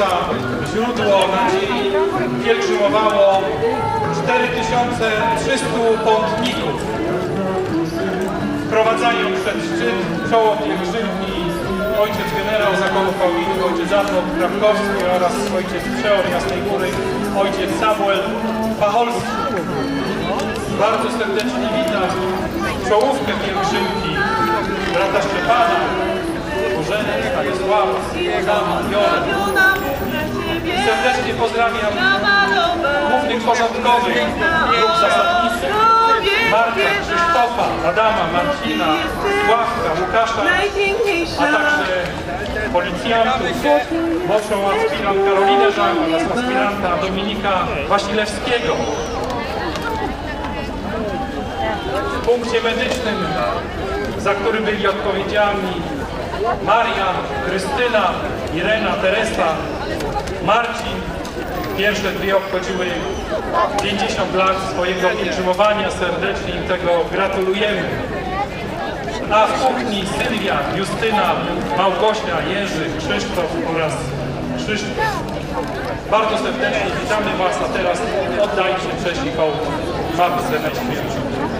Jezusa, źródło nadziei pielgrzymowało 4300 pątników. Wprowadzają przed szczyt czoło pielgrzymki ojciec generał Zakonu Pauliny, ojciec Adolf Krawkowski oraz ojciec przeor Jasnej Góry, ojciec Samuel Pacholski. Bardzo serdecznie witam czołówkę pielgrzymki brata Szczepana, Jolę. Serdecznie pozdrawiam głównych porządkowych grup zasadniczych Marka, Krzysztofa, Adama, Marcina, Sławka, Łukasza, a także policjantów, młodszą aspirant Karolinę Żan oraz aspiranta Dominika Wasilewskiego. W punkcie medycznym, za który byli odpowiedzialni Marian, Krystyna, Irena, Teresa, Marcin. Pierwsze dwie obchodziły 50 lat swojego pielgrzymowania. Serdecznie im tego gratulujemy. A w kuchni Sylwia, Justyna, Małgosia, Jerzy, Krzysztof oraz Krzysztof. Bardzo serdecznie witamy Was, a teraz oddajcie cześć i hołd Matce Najświętszej.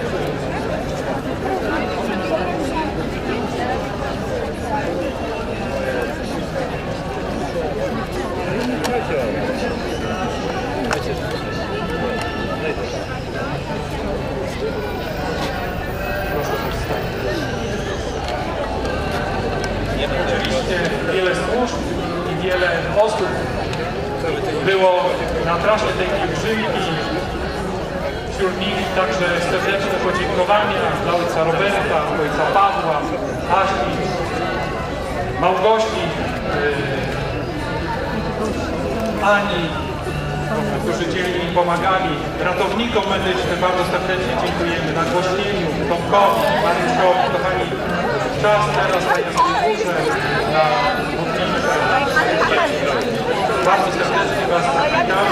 Wiele służb i wiele osób było na trasie tej pielgrzymki. Wśród nich także serdeczne podziękowania dla ojca Roberta, ojca Pawła, Asi, Małgosi, Ani, którzy dzielnie im pomagali. Ratownikom medycznym bardzo serdecznie dziękujemy. Nagłośnieniu, Tomkowi, Mariuszowi, kochani. Czas teraz na górze, na modlitwę. Bardzo serdecznie Was witamy.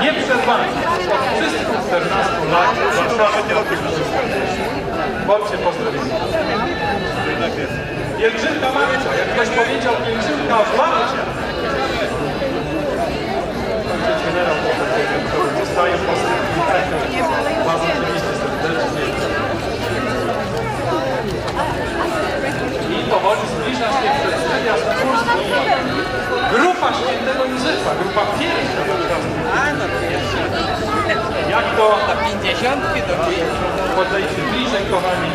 Nieprzerwanie od wszystkich 14 lat Warszawy Bądźcie pozdrowieni. Pielgrzymka Marcia, jak ktoś powiedział, pielgrzymka od Marcia. Ojciec generał powiedział, który zostaje w Polsce. Was oczywiście serdecznie. I powoli zbliża się przedstawia z Górski. Grupa świętego Józefa, grupa pierwsza warszawska. Jak to Na pięćdziesiątki to podejdźcie bliżej, kochani.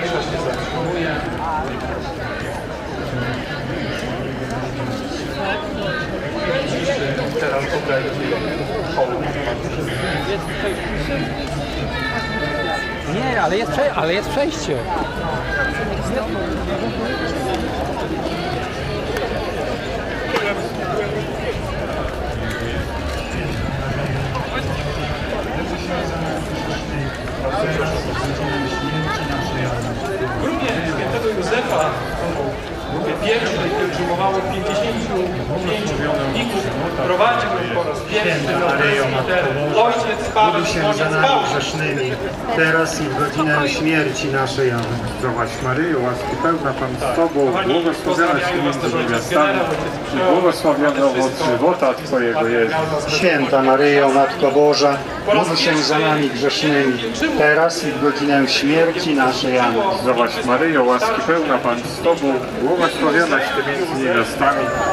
Pierwsza się zatrzymuje. Teraz. Nie, ale jest, ale jest przejście. W grupie świętego Józefa, w grupie pierwszej pielgrzymowało 55 wojowników. Prowadził ją po raz pierwszy Boża, ojciec Paweł się za nami grzesznymi, teraz i w godzinę śmierci naszej. Amen. Zdrowaś Maryjo, łaski pełna Pan z Tobą, błogosławionaś Ty między niewiastami i błogosławiony owoc żywota Twojego Jezus. Święta Maryjo, Matko Boża, módl się za nami grzesznymi, teraz i w godzinę śmierci naszej. Amen. Zdrowaś Maryjo, łaski pełna Pan z Tobą, błogosławionaś Ty między niewiastami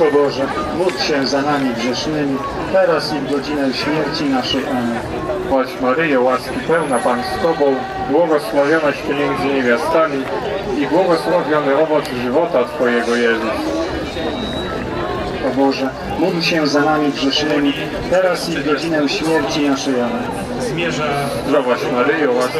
Matko Boże, módl się za nami grzesznymi, teraz i w godzinę śmierci naszej. Amen. Chodź Maryjo, łaski pełna Pan z Tobą, błogosławionaś Ty między niewiastami i błogosławiony owoc żywota Twojego Jezus. O Boże, módl się za nami grzesznymi, teraz i w godzinę śmierci naszej. Amen. Zmierza Zdrowaś Maryjo, łaski